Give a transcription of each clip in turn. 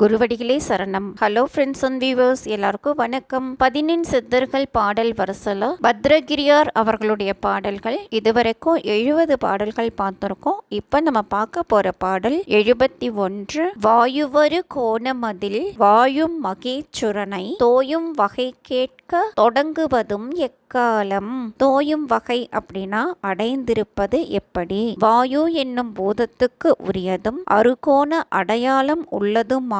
குருவடிகளே சரணம். Hello friends and viewers எல்லாருக்கும் வணக்கம். பதினெண் சித்தர்கள் பாடல் வரிசையில் பத்ரகிரியார் அவர்களுடைய பாடல்கள். இதுவரைக்கும் எழுபது பாடல்கள் பார்த்துருக்கோம். இப்போ நம்ம பார்க்க போற பாடல் எழுபத்தி ஒன்று. வாயுவரு கோணமதில் வாயும் மகேச்சுரனை தோயும் வகை கேட்க தொடங்குவதும் எக்காலம். தோயும் வகை அப்படின்னா அடைந்திருப்பது எப்படி? வாயு என்னும் பூதத்துக்கு உரியதும் அருகோண அடையாளம்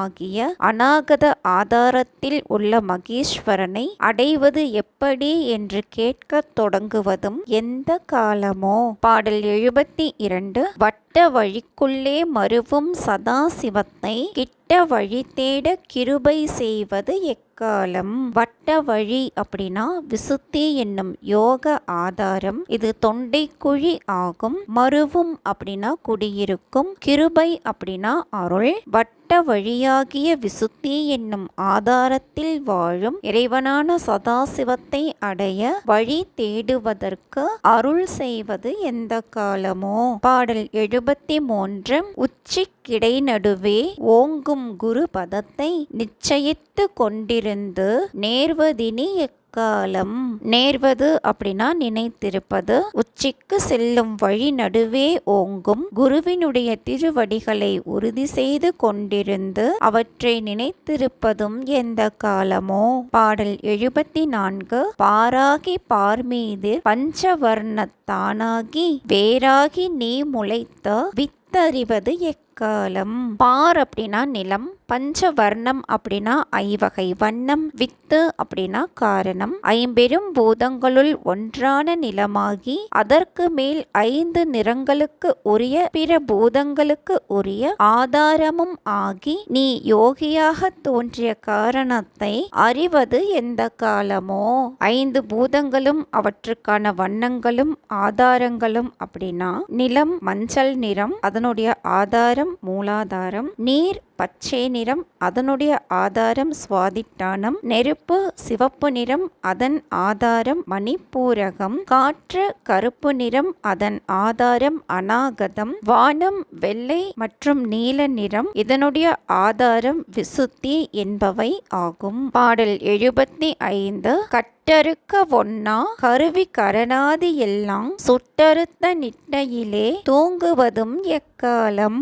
ஆகிய அநாகத ஆதாரத்தில் உள்ள மகேஸ்வரனை அடைவது எப்படி என்று கேட்கத் தொடங்குவதும் எந்த காலமோ? பாடல் எழுபத்தி இரண்டு வட்ட வழிக்குள்ளே மருவும் சதாசிவத்தை கிட்ட வழி தேட கிருபை செய்வது எக்காலம்? வட்ட வழி அப்படின்னா விசுத்தி என்னும் யோக ஆதாரம். இது தொண்டை குழி ஆகும். மருவும் அப்படின்னா குடியிருக்கும். கிருபை அப்படின்னா அருள். வட்ட வழியாகிய விசுத்தி என்னும் ஆதாரத்தில் வாழும் இறைவனான சதாசிவத்தை அடைய வழி தேடுவதற்கு அருள் செய்வது எந்த காலமோ? பாடல் எழுபத்தி மூன்று உச்சி கிடை நடுவே ஓங்கும் குரு பதத்தை நிச்சயித்து கொண்டிருந்து நேர்வதினி காலம் நேர்வது அப்படின்னா நினைத்திருப்பது. உச்சிக்கு செல்லும் வழி நடுவே ஓங்கும். குருவினுடைய திருவடிகளை உறுதி செய்து கொண்டிருந்து அவற்றை நினைத்திருப்பதும் எந்த காலமோ? பாடல் எழுபத்தி நான்கு பாராகி பார்மீது பஞ்சவர்ணத்தானாகி வேறாகி நீ முளைத்த வித்தறிவது காலம். பார் அப்படின்னா நிலம் பஞ்ச வர்ணம் அப்படின்னா ஐவகை வண்ணம் வித்து அப்படின்னா காரணம். ஐம்பெரும் பூதங்களுள் ஒன்றான நிலமாகி அதற்கு மேல் ஐந்து நிறங்களுக்கு உரிய பிற பூதங்களுக்கு உரிய ஆதாரமும் ஆகி நீ யோகியாக தோன்றிய காரணத்தை அறிவது எந்த காலமோ? ஐந்து பூதங்களும் அவற்றுக்கான வண்ணங்களும் ஆதாரங்களும் அப்படின்னா நிலம் மஞ்சள் நிறம் அதனுடைய ஆதாரம் மூலாதாரம் நீர் பச்சை நிறம் அதனுடைய ஆதாரம் சுவாதிட்டானம் நெருப்பு சிவப்பு நிறம் அதன் ஆதாரம் மணிப்பூரகம் காற்று கருப்பு நிறம் அதன் ஆதாரம் அநாகதம் வானம் வெள்ளை மற்றும் நீல நிறம் இதனுடைய ஆதாரம் விசுத்தி என்பவை ஆகும். பாடல் எழுபத்தி ஐந்து கட்டறுக்க ஒன்னா கருவி கரணாதி எல்லாம் சுட்டறுத்த நிட்டையிலே தூங்குவதும் எக்காலம்.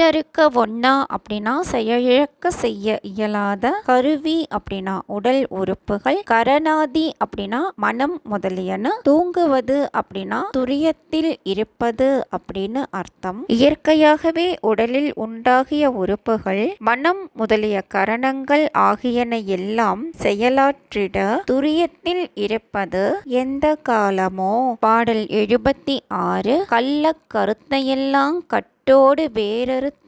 கட்டறுக்க ஒன்னா அப்படின்னா செயலிழக்க செய்ய இயலாத கருவி அப்படின்னா உடல் உறுப்புகள். கரணாதி அப்படின்னா மனம் முதலியன. தூங்குவது அப்படின்னா துரியத்தில் இருப்பது அப்படின்னு அர்த்தம். இயற்கையாகவே உடலில் உண்டாகிய உறுப்புகள் மனம் முதலிய கரணங்கள் ஆகியன எல்லாம் செயலாற்றிட துரியத்தில் இருப்பது எந்த காலமோ? பாடல் எழுபத்தி ஆறு. கள்ள கருத்தையெல்லாம் கட்டோடு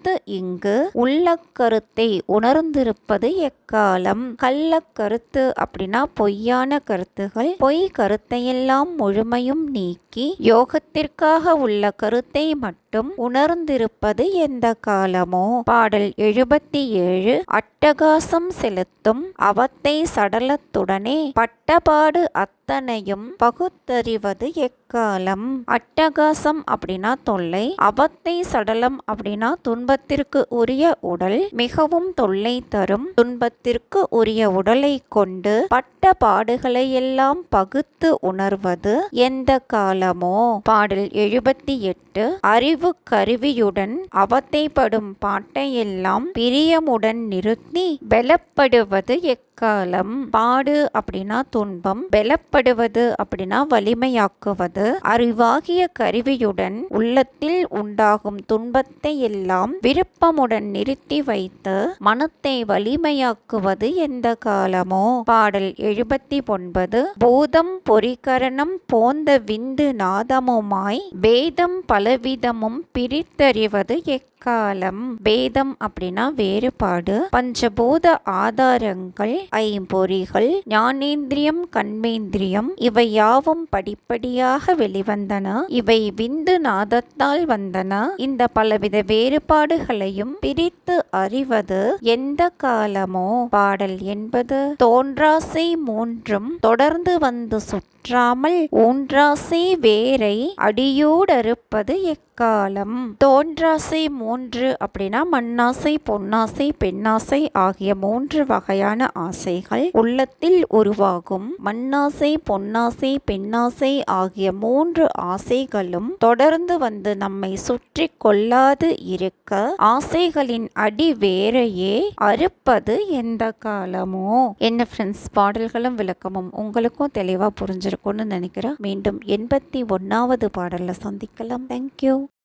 குறித்து இங்கு உள்ள கருத்தை உணர்ந்திருப்பது எக்காலம்? கள்ள கருத்து அப்படின்னா பொய்யான கருத்துகள். பொய் கருத்தையெல்லாம் முழுமையும் நீக்கி யோகத்திற்காக உள்ள கருத்தை மட்டும் உணர்ந்திருப்பது எந்த காலமோ? பாடல் எழுபத்தி ஏழு அட்டகாசம் செலுத்தும் அவத்தை சடலத்துடனே பட்டபாடு அத்தனையும் பகுத்தறிவது எக்காலம்? அட்டகாசம் அப்படின்னா தொல்லை அவத்தை சடலம் அப்படின்னா துன்ப துன்பத்திற்கு உரிய உடல் மிகவும் தொல்லை தரும். துன்பத்திற்கு உரிய உடலை கொண்டு பட்ட பாடுகளை எல்லாம் பகுத்து உணர்வது எந்த காலமோ? பாடல் எழுபத்தி எட்டு அறிவு கருவியுடன் அவத்தைப்படும் பாட்டையெல்லாம் பிரியமுடன் நிறுத்தி பலப்படுவது எக்காலம் பாடு அப்படின்னா துன்பம் பலப்படுவது அப்படின்னா வலிமையாக்குவது. அறிவாகிய கருவியுடன் உள்ளத்தில் உண்டாகும் துன்பத்தை எல்லாம் விருப்பமுடன் நிறுத்தி வைத்து மனத்தை வலிமையாக்குவது எந்த காலமோ? பாடல் எழுபத்தி ஒன்பது பூதம் பொறிகரணம் போந்த விந்து நாதமுமாய் வேதம் பலவிதமும் பிரித்தறிவது எக்காலம்? வேதம் அப்படின்னா வேறுபாடு. பஞ்சபூத ஆதாரங்கள் ஐம்பொறிகள் ஞானேந்திரியம் கண்மேந்திரியம் இவை யாவும் படிப்படியாக வெளிவந்தன. இவை விந்து நாதத்தால் வந்தன. இந்த பலவித வேறுபாடுகளையும் பிரித்து அறிவது எந்த காலமோ? பாடல் என்பது தோன்றாசை மூன்றும் தொடர்ந்து வந்து சுற்றாமல் ஊன்றாசை வேரை அடியோடறுப்பது எக் காலம். தோன்றாசை மூன்று அப்படின்னா மண்ணாசை பொன்னாசை பெண்ணாசை ஆகிய மூன்று வகையான ஆசைகள் உள்ளத்தில் உருவாகும். மண்ணாசை பொன்னாசை பெண்ணாசை ஆகிய மூன்று ஆசைகளும் தொடர்ந்து வந்து நம்மை சுற்றி கொள்ளாது இருக்க ஆசைகளின் அடி வேரையே அறுப்பது எந்த காலமோ? என்ன ஃப்ரெண்ட்ஸ் பாடல்களும் விளக்கமும் உங்களுக்கும் தெளிவாக புரிஞ்சிருக்கும்னு நினைக்கிறேன். மீண்டும் எண்பத்தி ஒன்றாவது பாடலில் சந்திக்கலாம். தேங்க்யூ